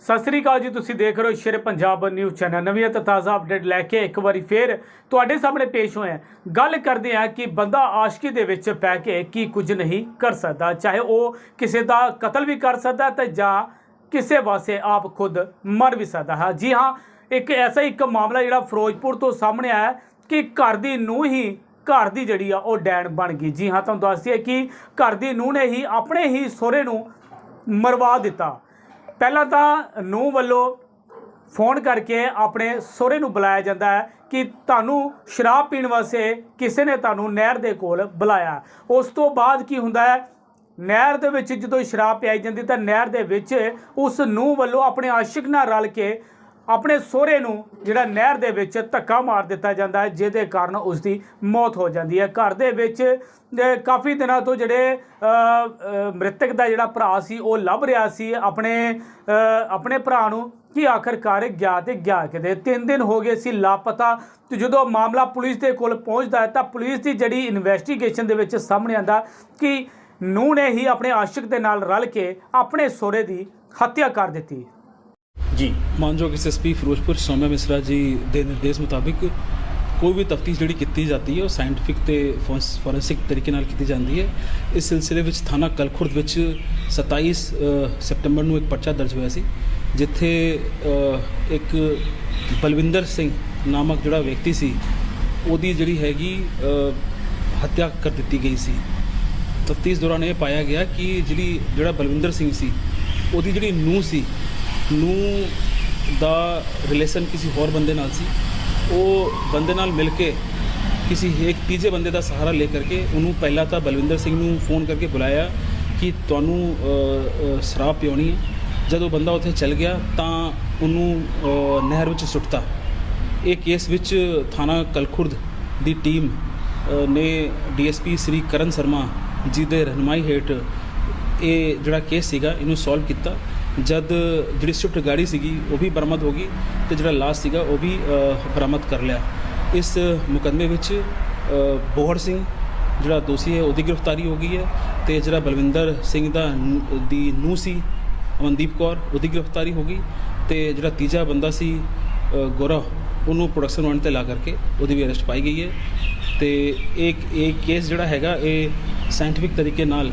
ਸਤਿ ਸ੍ਰੀ ਅਕਾਲ ਜੀ, ਤੁਸੀਂ ਦੇਖ ਰਹੇ ਹੋ ਸ਼ੇਰ ਪੰਜਾਬ ਨਿਊਜ਼ ਚੈਨਲ। ਨਵੀਂ ਅਤੇ ਤਾਜ਼ਾ ਅਪਡੇਟ ਲੈ ਕੇ ਇੱਕ ਵਾਰੀ ਫੇਰ ਤੁਹਾਡੇ ਸਾਹਮਣੇ ਪੇਸ਼ ਹੋਏ ਹਾਂ। ਗੱਲ ਕਰਦੇ ਹਾਂ ਕਿ ਬੰਦਾ ਆਸ਼ਕੀ ਦੇ ਵਿੱਚ ਪੈ ਕੇ ਕੀ ਕੁਝ ਨਹੀਂ ਕਰ ਸਕਦਾ। ਚਾਹੇ ਉਹ ਕਿਸੇ ਦਾ ਕਤਲ ਵੀ ਕਰ ਸਕਦਾ ਤੇ ਜਾਂ ਕਿਸੇ ਵਾਸਤੇ ਆਪ ਖੁਦ ਮਰ ਵੀ ਸਕਦਾ ਹੈ। ਜੀ ਹਾਂ, ਇੱਕ ਐਸਾ ਹੀ ਇੱਕ ਮਾਮਲਾ ਜਿਹੜਾ ਫਿਰੋਜ਼ਪੁਰ ਤੋਂ ਸਾਹਮਣੇ ਆਇਆ ਕਿ ਘਰ ਦੀ ਨੂੰ ਹੀ, ਘਰ ਦੀ ਜਿਹੜੀ ਆ ਉਹ ਡੈਣ ਬਣ ਗਈ। ਜੀ ਹਾਂ, ਤੁਹਾਨੂੰ ਦੱਸਦੀ ਹੈ ਕਿ ਘਰ ਦੀ ਨੂੰ ਨੇ ਹੀ ਆਪਣੇ ਹੀ ਸਹੁਰੇ ਨੂੰ ਮਰਵਾ ਦਿੱਤਾ। ਪਹਿਲਾਂ ਤਾਂ ਨੂੰ ਵੱਲੋਂ ਫੋਨ ਕਰਕੇ ਆਪਣੇ ਸਹੁਰੇ ਨੂੰ ਬੁਲਾਇਆ ਜਾਂਦਾ ਹੈ ਕਿ ਤੁਹਾਨੂੰ ਸ਼ਰਾਬ ਪੀਣ ਵਾਸਤੇ ਕਿਸੇ ਨੇ ਤੁਹਾਨੂੰ ਨਹਿਰ ਦੇ ਕੋਲ ਬੁਲਾਇਆ। ਉਸ ਤੋਂ ਬਾਅਦ ਕੀ ਹੁੰਦਾ ਹੈ? ਨਹਿਰ ਦੇ ਵਿੱਚ ਜਦੋਂ ਸ਼ਰਾਬ ਪਿਆਈ ਜਾਂਦੀ ਤਾਂ ਨਹਿਰ ਦੇ ਵਿੱਚ ਉਸ ਨੂੰ ਵੱਲੋਂ ਆਪਣੇ ਆਸ਼ਿਕ ਨਾਲ ਰਲ ਕੇ ਆਪਣੇ ਸਹੁਰੇ ਨੂੰ ਜਿਹੜਾ ਨਹਿਰ ਦੇ ਵਿੱਚ ਧੱਕਾ ਮਾਰ ਦਿੱਤਾ ਜਾਂਦਾ ਹੈ, ਜਿਹਦੇ ਕਾਰਨ ਉਸ ਦੀ ਮੌਤ ਹੋ ਜਾਂਦੀ ਹੈ। ਘਰ ਦੇ ਵਿੱਚ ਕਾਫੀ ਦਿਨਾਂ ਤੋਂ ਜਿਹੜੇ ਮ੍ਰਿਤਕ ਦਾ ਜਿਹੜਾ ਭਰਾ ਸੀ, ਉਹ ਲੱਭ ਰਿਹਾ ਸੀ। ਆਪਣੇ ਆਪਣੇ ਭਰਾ ਨੂੰ ਕਿ ਆਖਰਕਾਰ ਗਿਆ ਤੇ ਗਿਆ ਕਿਤੇ? ਤਿੰਨ ਦਿਨ ਹੋ ਗਏ ਸੀ ਲਾਪਤਾ ਤੇ ਜਦੋਂ ਮਾਮਲਾ ਪੁਲਿਸ ਦੇ ਕੋਲ ਪਹੁੰਚਦਾ ਹੈ ਤਾਂ ਪੁਲਿਸ ਦੀ ਜਿਹੜੀ ਇਨਵੈਸਟੀਗੇਸ਼ਨ ਦੇ ਵਿੱਚ ਸਾਹਮਣੇ ਆਂਦਾ ਕਿ ਨੂੰ ਨੇ ਹੀ ਆਪਣੇ ਆਸ਼ਿਕ ਦੇ ਨਾਲ ਰਲ ਕੇ ਆਪਣੇ ਸਹੁਰੇ ਦੀ ਹੱਤਿਆ ਕਰ ਦਿੱਤੀ। ਜੀ। ਮਾਨਯੋਗ ਐਸਐਸਪੀ ਫਿਰੋਜ਼ਪੁਰ ਸੌਮਿਆ ਮਿਸਰਾ ਜੀ ਦੇ ਨਿਰਦੇਸ਼ ਮੁਤਾਬਿਕ ਕੋਈ ਵੀ ਤਫਤੀਸ਼ ਜਿਹੜੀ ਕੀਤੀ ਜਾਂਦੀ ਹੈ ਉਹ ਸਾਇੰਟੀਫਿਕ ਤੇ ਫੋਰੈਂਸਿਕ ਤਰੀਕੇ ਨਾਲ ਕੀਤੀ ਜਾਂਦੀ ਹੈ। ਇਸ ਸਿਲਸਿਲੇ ਵਿੱਚ ਥਾਣਾ ਕਲਖੁਰਦ ਵਿੱਚ 27 ਅ, ਸਤੰਬਰ ਨੂੰ ਇੱਕ ਪਰਚਾ ਦਰਜ ਹੋਇਆ ਸੀ ਜਿੱਥੇ ਇੱਕ ਬਲਵਿੰਦਰ ਸਿੰਘ ਨਾਮਕ ਜਿਹੜਾ ਵਿਅਕਤੀ ਸੀ ਉਹਦੀ ਜਿਹੜੀ ਹੈਗੀ ਹੱਤਿਆ ਕਰ ਦਿੱਤੀ ਗਈ ਸੀ। ਤਫਤੀਸ਼ ਦੌਰਾਨ ਇਹ ਪਾਇਆ ਗਿਆ ਕਿ ਜਿਹੜੀ ਜਿਹੜਾ ਬਲਵਿੰਦਰ ਸਿੰਘ ਸੀ ਉਹਦੀ ਜਿਹੜੀ ਨੂੰਹ ਸੀ ਨੂੰ ਦਾ ਰਿਲੇਸ਼ਨ ਕਿਸੇ ਹੋਰ ਬੰਦੇ ਨਾਲ ਸੀ। ਉਹ ਬੰਦੇ ਨਾਲ ਮਿਲ ਕੇ ਕਿਸੇ ਇੱਕ ਤੀਜੇ ਬੰਦੇ ਦਾ ਸਹਾਰਾ ਲੈ ਕਰਕੇ ਉਹਨੂੰ ਪਹਿਲਾਂ ਤਾਂ ਬਲਵਿੰਦਰ ਸਿੰਘ ਨੂੰ ਫੋਨ ਕਰਕੇ ਬੁਲਾਇਆ ਕਿ ਤੁਹਾਨੂੰ ਸ਼ਰਾਬ ਪਿਉਣੀ ਹੈ। ਜਦੋਂ ਬੰਦਾ ਉੱਥੇ ਚੱਲ ਗਿਆ ਤਾਂ ਉਹਨੂੰ ਨਹਿਰ ਵਿੱਚ ਸੁੱਟਤਾ। ਇਹ ਕੇਸ ਵਿੱਚ ਥਾਣਾ ਕਲਖੁਰਦ ਦੀ ਟੀਮ ਅ, ਨੇ ਡੀਐਸਪੀ ਸ੍ਰੀ ਕਰਨ ਸ਼ਰਮਾ ਜੀ ਦੇ ਰਹਿਨਮਾਈ ਹੇਠ ਇਹ ਜਿਹੜਾ ਕੇਸ ਸੀਗਾ ਇਹਨੂੰ ਸੋਲਵ ਕੀਤਾ। ਜਦ ਜਿਹੜੀ ਸਵਿਫਟ ਗਾੜੀ ਸੀਗੀ ਉਹ ਵੀ ਬਰਾਮਦ ਹੋ ਗਈ ਤੇ ਜਿਹੜਾ ਲਾਸ਼ ਸੀਗਾ ਉਹ ਵੀ ਬਰਾਮਦ ਕਰ ਲਿਆ। ਇਸ ਮੁਕੱਦਮੇ ਵਿੱਚ ਅ, ਬੋਹੜ ਸਿੰਘ ਜਿਹੜਾ ਦੋਸ਼ੀ ਹੈ ਉਹਦੀ ਗ੍ਰਿਫਤਾਰੀ ਹੋ ਗਈ ਹੈ ਤੇ ਜਿਹੜਾ ਬਲਵਿੰਦਰ ਸਿੰਘ ਦਾ ਦੀ ਨੂੰਹ ਸੀ ਅਮਨਦੀਪ ਕੌਰ ਉਹਦੀ ਗ੍ਰਿਫਤਾਰੀ ਹੋ ਗਈ ਤੇ ਜਿਹੜਾ ਤੀਜਾ ਬੰਦਾ ਸੀ ਅ, ਉਹਨੂੰ ਪ੍ਰੋਡਕਸ਼ਨ ਵਾਰੰਟ ਤੇ ਲਾ ਕਰਕੇ ਉਹਦੀ ਵੀ ਅਰੈਸਟ ਪਾਈ ਗਈ ਹੈ ਤੇ ਇੱਕ ਇਹ ਕੇਸ ਜਿਹੜਾ ਹੈਗਾ ਇਹ ਸਾਇੰਟੀਫਿਕ ਤਰੀਕੇ ਨਾਲ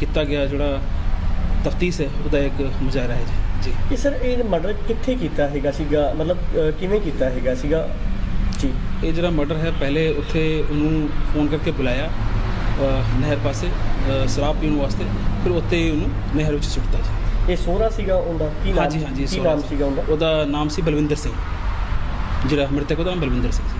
ਕੀਤਾ ਗਿਆ ਜਿਹੜਾ ਤਫਤੀਸ਼ ਹੈ ਉਹਦਾ ਇੱਕ ਮੁਜ਼ਾਹਰਾ ਹੈ ਜੀ। ਜੀ। ਸਰ ਇਹ ਮਰਡਰ ਕਿੱਥੇ ਕੀਤਾ ਹੈਗਾ ਸੀਗਾ? ਮਤਲਬ ਕਿਵੇਂ ਕੀਤਾ ਹੈਗਾ ਸੀਗਾ? ਜੀ। ਇਹ ਜਿਹੜਾ ਮਰਡਰ ਹੈ ਪਹਿਲੇ ਉੱਥੇ ਉਹਨੂੰ ਫੋਨ ਕਰਕੇ ਬੁਲਾਇਆ ਨਹਿਰ ਪਾਸੇ ਅ, ਸ਼ਰਾਬ ਪੀਣ ਵਾਸਤੇ। ਫਿਰ ਉੱਥੇ ਹੀ ਉਹਨੂੰ ਨਹਿਰ ਵਿੱਚ ਸੁੱਟਤਾ ਜੀ। ਇਹ ਸੋਹਰਾ ਸੀਗਾ ਉਹਦਾ? ਕੀ ਨਾਮ? ਹਾਂਜੀ ਹਾਂਜੀ ਕੀ ਸੋਹਣਾ ਨਾਮ ਸੀਗਾ ਉਹਦਾ? ਉਹਦਾ ਨਾਮ ਸੀ ਬਲਵਿੰਦਰ ਸਿੰਘ। ਜਿਹੜਾ ਮ੍ਰਿਤਕ ਉਹਦਾ ਨਾਮ ਬਲਵਿੰਦਰ ਸਿੰਘ ਸੀ।